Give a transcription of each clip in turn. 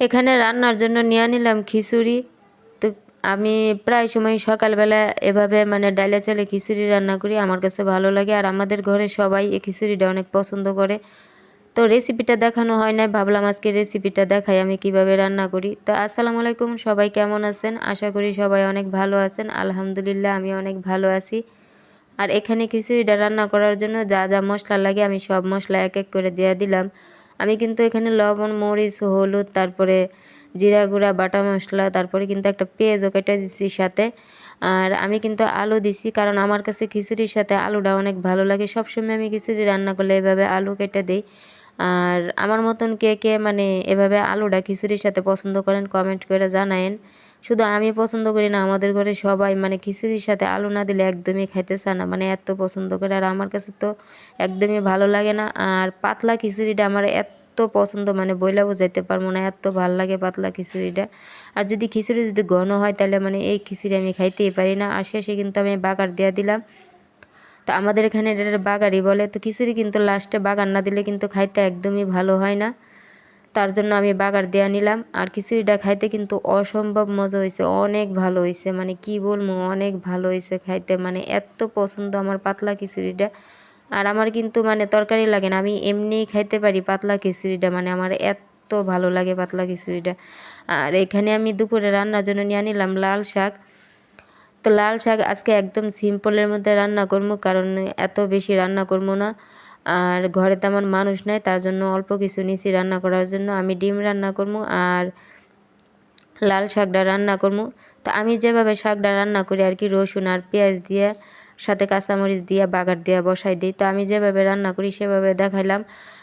এখানে রান্নার জন্য নিয়ে নিলাম খিচুড়ি। তো আমি প্রায় সময় সকালবেলা এভাবে মানে ডালে চালে খিচুড়ি রান্না করি, আমার কাছে ভালো লাগে। আর আমাদের ঘরে সবাই এই খিচুড়িটা অনেক পছন্দ করে। তো রেসিপিটা দেখানো হয় না ভাবলাম আজকে রেসিপিটা দেখাই আমি কীভাবে রান্না করি। তো আসসালামু আলাইকুম, সবাই কেমন আছেন? আশা করি সবাই অনেক ভালো আছেন। আলহামদুলিল্লাহ, আমি অনেক ভালো আছি। আর এখানে খিচুড়িটা রান্না করার জন্য যা যা মশলা লাগে আমি সব মশলা এক এক করে দিয়ে দিলাম। আমি কিন্তু এখানে লবণ, মরিচ, হলুদ, তারপরে জিরা গুঁড়া, বাটা মশলা, তারপরে কিন্তু একটা পেঁয়াজও কেটে দিচ্ছি সাথে। আর আমি কিন্তু আলু দিছি কারণ আমার কাছে খিচুড়ির সাথে আলুটা অনেক ভালো লাগে। সবসময় আমি খিচুড়ি রান্না করলে এভাবে আলু কেটে দিই। আর আমার মতন কে কে মানে এভাবে আলুটা খিচুড়ির সাথে পছন্দ করেন কমেন্ট করে জানায়েন। শুধু আমি পছন্দ করি না, আমাদের ঘরে সবাই মানে খিচুড়ির সাথে আলু না দিলে একদমই খাইতে চায় না মানে এত পছন্দ করে। আর আমার কাছে তো একদমই ভালো লাগে না। আর পাতলা খিচুড়িটা আমার এত পছন্দ মানে বইলা বোঝাইতে পারব না, এত ভালো লাগে পাতলা খিচুড়িটা। আর যদি খিচুড়ি যদি ঘন হয়, তাহলে মানে এই খিচুড়ি আমি খাইতেই পারি না। আর শেষে কিন্তু আমি বাগার দেওয়া দিলাম। তো আমাদের এখানে এটা বাগারই বলে, তো খিচুড়ি কিন্তু লাস্টে বাগার না দিলে কিন্তু খাইতে একদমই ভালো হয় না। তার জন্য আমি বাগার দেওয়া নিলাম। আর খিচুড়িটা খাইতে কিন্তু অসম্ভব মজা হয়েছে অনেক ভালো হয়েছে মানে কি বলব, অনেক ভালো হয়েছে খাইতে। মানে এত পছন্দ আমার পাতলা খিচুড়িটা। আর আমার কিন্তু মানে তরকারি লাগে না, আমি এমনিই খাইতে পারি পাতলা খিচুড়িটা। মানে আমার এত ভালো লাগে পাতলা খিচুড়িটা। আর এখানে আমি দুপুরে রান্নার জন্য নিয়ে নিলাম লাল শাক। তো লাল শাক আজকে একদম সিম্পলের মধ্যে রান্না করব, কারণ এত বেশি রান্না করব না। আর ঘরে তেমন মানুষ নাই, তার জন্য অল্প কিছু নিচি রান্না করার জন্য আমি ডিম রান্না করব আর লাল শাকটা রান্না করব তো আমি যেভাবে শাকটা রান্না করি আর কি, রসুন আর পেঁয়াজ দিয়ে সাথে কাঁচামরিচ দিয়ে, বাগার দিয়ে বসাই দিই। তো আমি যেভাবে রান্না করি, সেভাবে দেখাইলাম।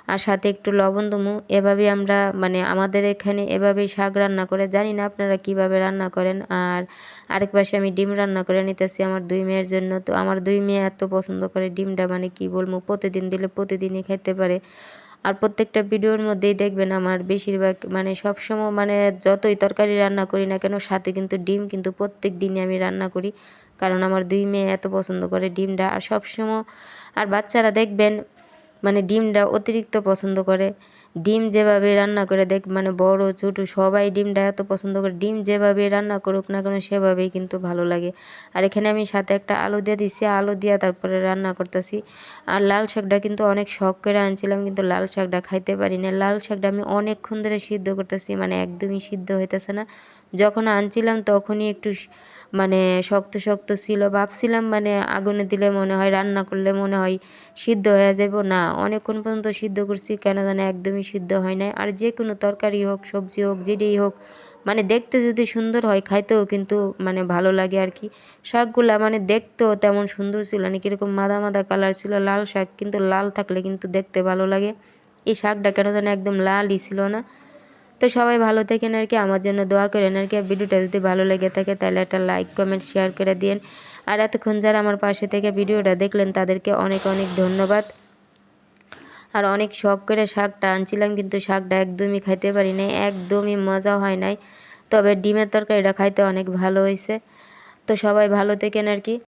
আর সাথে একটু লবণ দমু। এভাবেই আমরা মানে আমাদের এখানে এভাবেই শাক রান্না করে। জানি না আপনারা কীভাবে রান্না করেন। আর আরেক পাশে আমি ডিম রান্না করে নিতেছি আমার দুই মেয়ের জন্য। তো আমার দুই মেয়ে এত পছন্দ করে ডিমটা মানে কি বলব, প্রতিদিন দিলে প্রতিদিনই খেতে পারে। আর প্রত্যেকটা ভিডিওর মধ্যেই দেখবেন আমার বেশিরভাগ মানে সবসময় মানে যতই তরকারি রান্না করি না কেন, সাথে কিন্তু ডিম কিন্তু প্রত্যেক দিনই আমি রান্না করি। কারণ আমার দুই মেয়ে এত পছন্দ করে ডিমটা। আর সবসময়, আর বাচ্চারা দেখবেন মানে ডিমটা অতিরিক্ত পছন্দ করে। ডিম যেভাবে রান্না করে দেখ মানে বড়, ছোটো, সবাই ডিমটা এত পছন্দ করে, ডিম যেভাবে রান্না করুক না কেন সেভাবেই কিন্তু ভালো লাগে। আর এখানে আমি সাথে একটা আলু দিয়ে দিচ্ছি আলু দিয়ে তারপরে রান্না করতেছি। আর লাল শাকটা কিন্তু অনেক শখ করে আনছিলাম, কিন্তু লাল শাকটা খাইতে পারি না লাল শাকটা আমি অনেকক্ষণ ধরে সিদ্ধ করতেছি মানে একদমই সিদ্ধ হইতেছে না। যখন আনছিলাম তখনই একটু মানে শক্ত শক্ত ছিল। ভাবছিলাম মানে আগুনে দিলে মনে হয়, রান্না করলে মনে হয় সিদ্ধ হয়ে যাব না, অনেকক্ষণ পর্যন্ত সিদ্ধ করছি, কেন জানে একদমই সিদ্ধ হয় নাই। আর যে কোনো তরকারি হোক, সবজি হোক, যেটাই হোক মানে দেখতে যদি সুন্দর হয়, খাইতেও কিন্তু মানে ভালো লাগে আর কি। শাকগুলা মানে দেখতেও তেমন সুন্দর ছিল না, কীরকম মাদা মাদা কালার ছিল, লাল শাক, কিন্তু লাল থাকলে কিন্তু দেখতে ভালো লাগে। এই শাকটা কেন যেন একদম লালই ছিল না। তো সবাই ভালো থাকেন আর কি, আমার জন্য দোয়া করেন আর কি। ভিডিওটা যদি ভালো লেগে থাকে, তাহলে একটা লাইক, কমেন্ট, শেয়ার করে দিন আর এতক্ষণ যারা আমার পাশে থেকে ভিডিওটা দেখলেন, তাদেরকে অনেক অনেক ধন্যবাদ। আর অনেক শখ করে শাকটা আনছিলাম, কিন্তু শাকটা একদমই খাইতে পারি নাই, একদমই মজা হয় নাই। তবে ডিমের তরকারিটা খাইতে অনেক ভালো হয়েছে তো সবাই ভালো থেকেন আর কি।